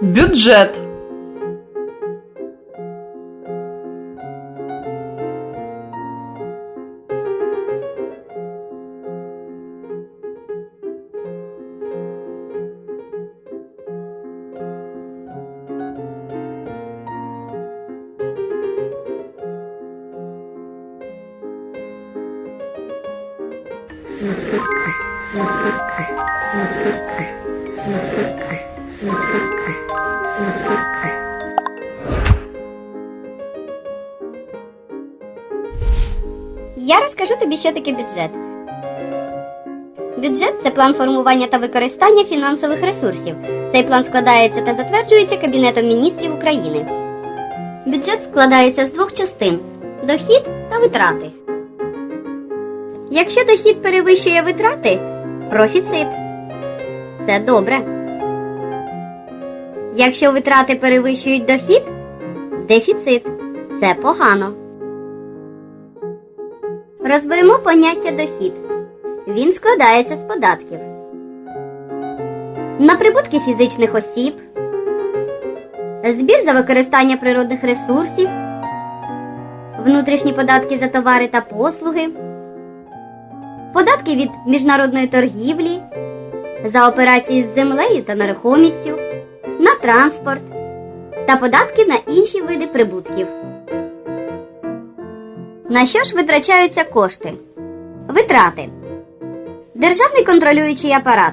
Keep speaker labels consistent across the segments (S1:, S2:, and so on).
S1: Бюджет.
S2: Я розкажу тобі, що таке бюджет. Бюджет це план формування та використання фінансових ресурсів. Цей план складається та затверджується Кабінетом міністрів України. Бюджет складається з двох частин дохід та витрати. Якщо дохід перевищує витрати профіцит. Це добре. Якщо витрати перевищують дохід дефіцит. Це погано. Розберемо поняття дохід. Він складається з податків. На прибутки фізичних осіб, збір за використання природних ресурсів, внутрішні податки за товари та послуги, податки від міжнародної торгівлі, за операції з землею та нерухомістю, на транспорт та податки на інші види прибутків. На що ж витрачаються кошти? Витрати. Державний контролюючий апарат.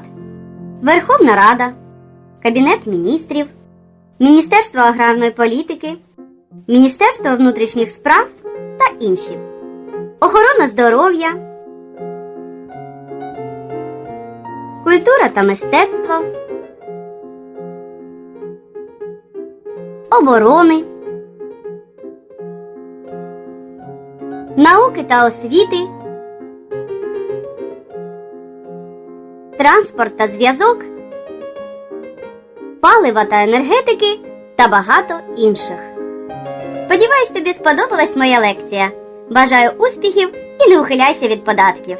S2: Верховна Рада. Кабінет міністрів. Міністерство аграрної політики. Міністерство внутрішніх справ та інші. Охорона здоров'я. Культура та мистецтво. Оборони. Науки та освіти, транспорт та зв'язок, палива та енергетики та багато інших. Сподіваюсь, тобі сподобалась моя лекція. Бажаю успіхів і не ухиляйся від податків.